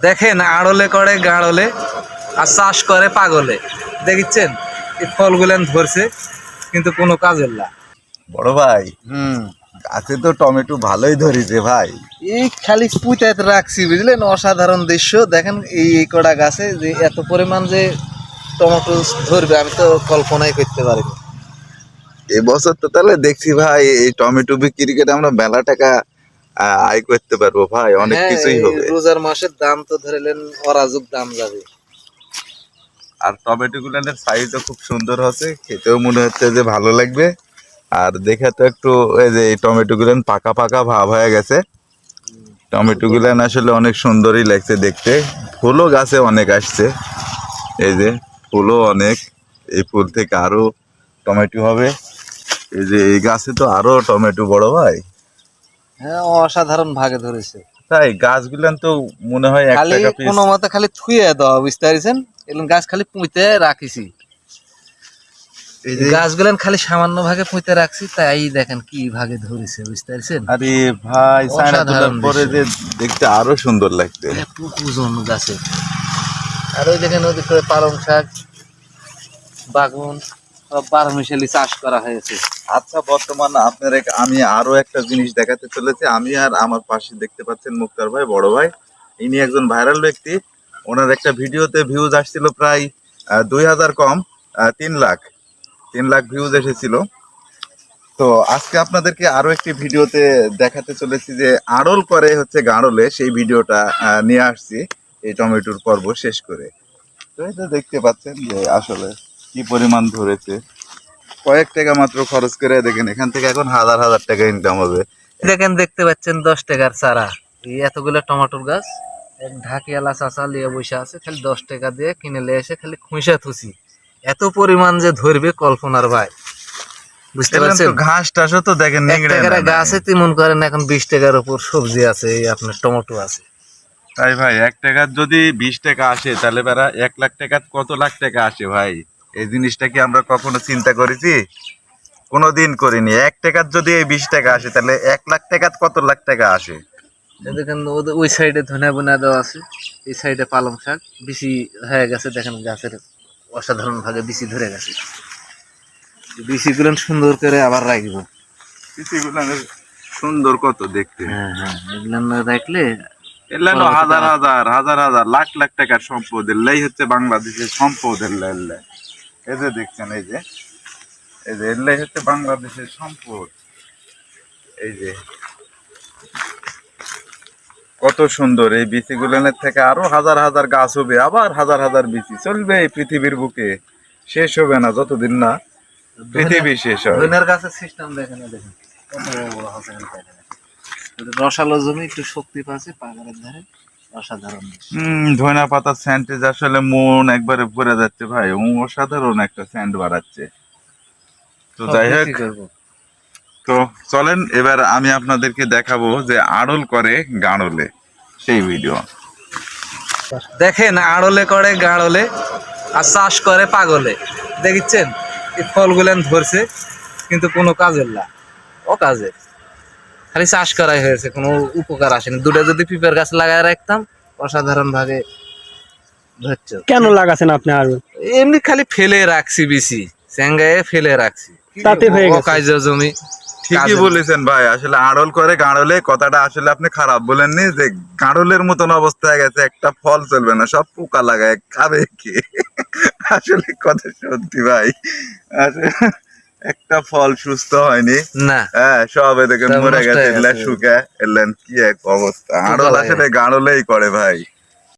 দেখেন আড়লে করে গাড়লে আর চাষ করে পাগলে। দেখছেন এই ফলগুলেন ধরছে কিন্তু কোনো কাজের না বড় ভাই হুম। গাছে তো টমেটো ভালোই ধরেছে ভাই। এই খালি পুঁতাতে রাখছি বুঝলেন? অসাধারণ দৃশ্য। দেখেন এই এই কটা গাছে যে এত পরিমাণ যে টমেটো ধরবে আমি তো কল্পনাই করতে পারিনি। এবছর তো তাহলে দেখছি ভাই এই টমেটো বিক্রি করে আমরা মেলা টাকা আয় করতে পারব ভাই অনেক হ্যাঁ, কিছুই হবে। রোজার মাসের দাম তো ধরেলেন অরাজক দাম যাবে। আর টমেটো গুলানের সাইজও খুব সুন্দর হচ্ছে খেতেও মনে হচ্ছে যে ভালো লাগবে। আর দেখে তো একটু এই যে এই টমেটো গুলান পাকা পাকা ভাব হয়ে গেছে। টমেটো গুলান আসলে অনেক সুন্দরই লাগছে দেখতে। ফুলও গাছে অনেক আসছে। এই যে ফুলও অনেক এই ফুল থেকে আরও টমেটো হবে। এই যে এই গাছে তো আরও টমেটো বড় ভাই। হ্যাঁ অসাধারণ ভাগে ধরেছে। তাই গাছগুলান তো মনে হয় এক খালি কোনো মতে খালি থুয়ে দেওয়া বুঝতে পারছেন? এগুলো গাছ খালি পুঁতে রাখিছি। যে খালি সামান্য ভাগে পুঁতে রাখছি তাই দেখেন কি ভাগে ধরেছে বুঝতে পারছেন? আরে ভাই তোলার পরে যে দেখতে আরও সুন্দর এত ওজন গাছে। আর ওই দেখেন ওদিক করে পালং শাক বাগুন সব বারো মিশালি চাষ করা হয়েছে। আচ্ছা বর্তমান আপনার আমি আরও একটা জিনিস দেখাতে চলেছি। আমি আর আমার পাশে দেখতে পাচ্ছেন মুক্তার ভাই, বড় ভাই। ইনি একজন ভাইরাল ব্যক্তি। ওনার একটা ভিডিওতে ভিউজ আসছিল প্রায় দুই হাজার কম তিন লাখ। তিন লাখ ভিউজ এসেছিল। তো আজকে আপনাদেরকে আরও একটি ভিডিওতে দেখাতে চলেছি যে আড়ল করে হচ্ছে গাড়লে সেই ভিডিওটা নিয়ে আসছি। এই টমেটোর পর্ব শেষ করে। তো তো দেখতে পাচ্ছেন যে আসলে কি পরিমাণ ধরেছে? কয়েক টাকা মাত্র খরচ করে দেখেন এখান থেকে এখন হাজার হাজার টাকা ইনকাম হবে। দেখেন দেখতে পাচ্ছেন দশ টাকার চারা। এই এতগুলো টমেটোর গাছ এক ঢাকিয়ালা চাচা লিয়ে বসে আছে খালি দশ টাকা দিয়ে কিনে লিয়ে এসে খালি খুঁসা থুসি। এত পরিমাণ যে ধরবে কল্পনার ভাই। বুঝতে পারছেন? ঘাস টাসও তো দেখেন টাকার। গাছে তেমন করেন এখন বিশ টাকার উপর সবজি আছে এই আপনার টমেটো আছে। তাই ভাই এক টাকার যদি বিশ টাকা আসে তাহলে বেড়া এক লাখ টাকা কত লাখ টাকা আসে ভাই? এই জিনিসটা কি আমরা কখনো চিন্তা করেছি? কোনোদিন করিনি। এক টাকার যদি এই বিশ টাকা আসে তাহলে এক লাখ টাকার কত লাখ টাকা আসে? দেখেন ওই সাইডে ধনে বোনা দেওয়া আছে। এই সাইডে পালং শাক বিচি হয়ে গেছে। দেখেন গাছের অসাধারণ ভাবে বিচি ধরে গেছে। বিচি গুলো সুন্দর করে আবার রাখব। সুন্দর কত দেখতে? হ্যাঁ হ্যাঁ এগুলো রাখলে হাজার হাজার হাজার হাজার লাখ লাখ টাকার সম্পদ এলাই হচ্ছে বাংলাদেশের সম্পদ এলে এই যে দেখছেন এই যে এই যে এলাই হচ্ছে বাংলাদেশের সম্পদ। এই যে কত সুন্দর এই বিচি গুলানের থেকে আরও হাজার হাজার গাছ হবে আবার হাজার হাজার বিচি। চলবে এই পৃথিবীর বুকে। শেষ হবে না যতদিন না পৃথিবী শেষ হবে ধনের গাছের সিস্টেম দেখেন দেখেন। কত বড়। এটা রসালো জমি একটু শক্তি পাচ্ছে পাহাড়ের ধারে। অসাধারণ। ধনা পাতার স্যান্ডেজ আসলে মন একবারে ভরে যাচ্ছে ভাই। অসাধারণ একটা স্যান্ড বাড়াচ্ছে। তো যাই হোক তো চলেন এবার আমি আপনাদেরকে দেখাবো যে আড়ল করে গাড়লে সেই ভিডিও দেখেন আড়লে করে গাড়লে আর চাষ করে পাগলে। দেখিচ্ছেন? এই ফলগুলেন ধরছে কিন্তু কোনো কাজের না। ও কাজের খালি চাষ করাই হয়েছে কোনো উপকার আসেনি। দুটো যদি পিঁপের গাছ লাগায় রাখতাম অসাধারণ ভাবে কেন লাগাছেন আপনি আর? এমনি খালি ফেলে রাখছি বিসি চেঙ্গায় ফেলে রাখছি। তাতে হয়ে গেছে। জমি ঠিকই বলেছেন ভাই আসলে আড়ল করে গাড়লে কথাটা আসলে আপনি খারাপ বলেননি যে গাড়লের মতন অবস্থা হয়ে গেছে একটা ফল চলবে না সব পোকা লাগায় খাবে কে? আসলে কথা সত্যি ভাই আসলে একটা ফল সুস্থ হয়নি না হ্যাঁ সব দেখেন মরে গেছে এগুলা। শুকে এলেন কি এক অবস্থা আর আড়ল। আসলে গাড়লেই করে ভাই